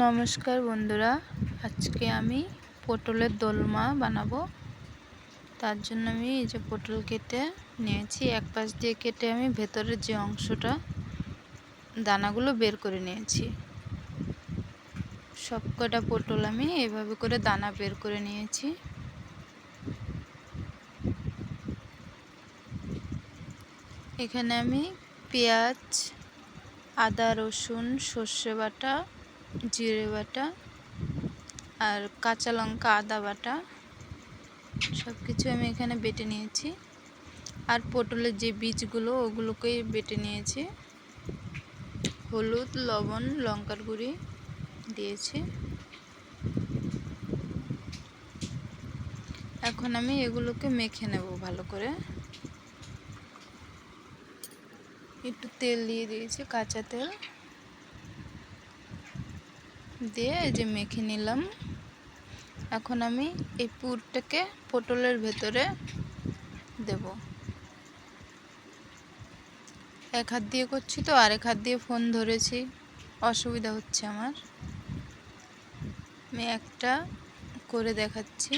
নমস্কার বন্ধুরা, আজকে আমি পটলের দোলমা বানাবো। তার জন্য আমি এই যে পটল কেটে নিয়েছি, এক পাশ দিয়ে কেটে আমি ভেতরের যে অংশটা, দানাগুলো বের করে নিয়েছি। সব কটা পটল আমি এভাবে করে দানা বের করে নিয়েছি। এখানে আমি পেঁয়াজ, আদা, রসুন, সর্ষে বাটা জিরে বাটা আর কাঁচা লঙ্কা আদা বাটা সব কিছু আমি এখানে বেটে নিয়েছি। আর পটলের যে বীজগুলো, ওগুলোকেই বেটে নিয়েছি। হলুদ, লবণ, লঙ্কার গুঁড়ি দিয়েছি। এখন আমি এগুলোকে মেখে নেব ভালো করে। একটু তেল দিয়ে দিয়েছি, কাঁচা তেল। দিয়ে এই যে মেখে নিলাম। এখন আমি এই পুরটাকে পটলের ভেতরে দেব। এক হাত দিয়ে করছি তো, আরেক হাত দিয়ে ফোন ধরেছি। অসুবিধা হচ্ছে আমার। আমি একটা করে দেখাচ্ছি।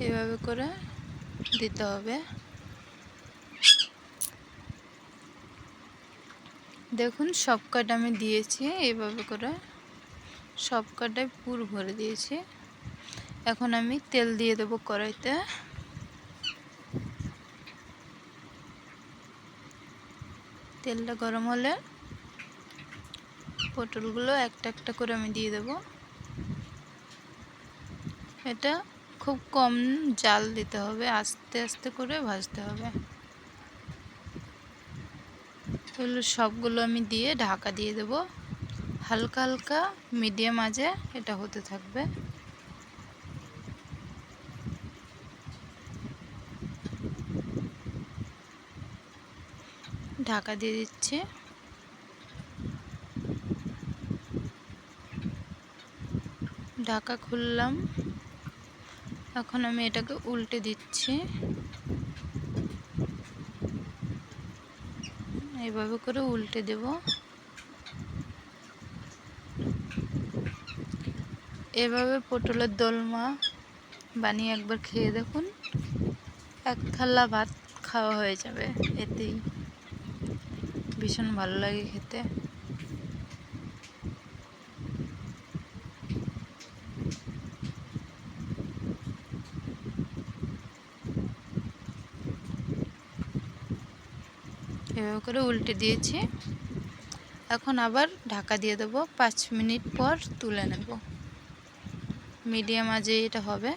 এভাবে করে দিতে হবে। দেখুন, সব কাটা আমি দিয়েছি এইভাবে করে সব কাটায় পুর ভরে দিয়েছি। এখন আমি তেল দিয়ে দেবো কড়াইতে। তেলটা গরম হলে পটলগুলো একটা একটা করে আমি দিয়ে দেব। এটা খুব কম জাল দিতে হবে, আস্তে আস্তে করে ভাজতে হবে। এগুলো সবগুলো আমি দিয়ে ঢাকা দিয়ে দেব। হালকা হালকা, মিডিয়াম আজে এটা হতে থাকবে। ঢাকা দিয়ে দিচ্ছি। ঢাকা খুললাম। এখন আমি এটাকে উল্টে দিচ্ছি। এইভাবে করে উল্টে দেব। এভাবে পটলের দোলমা বানিয়ে একবার খেয়ে দেখুন, এক থাল্লা ভাত খাওয়া হয়ে যাবে, এতেই ভীষণ ভালো লাগে খেতে। এভাবে করে উল্টে দিয়েছি। এখন আবার ঢাকা দিয়ে দেবো। পাঁচ মিনিট পর তুলে নেব। মিডিয়াম আজে এটা হবে।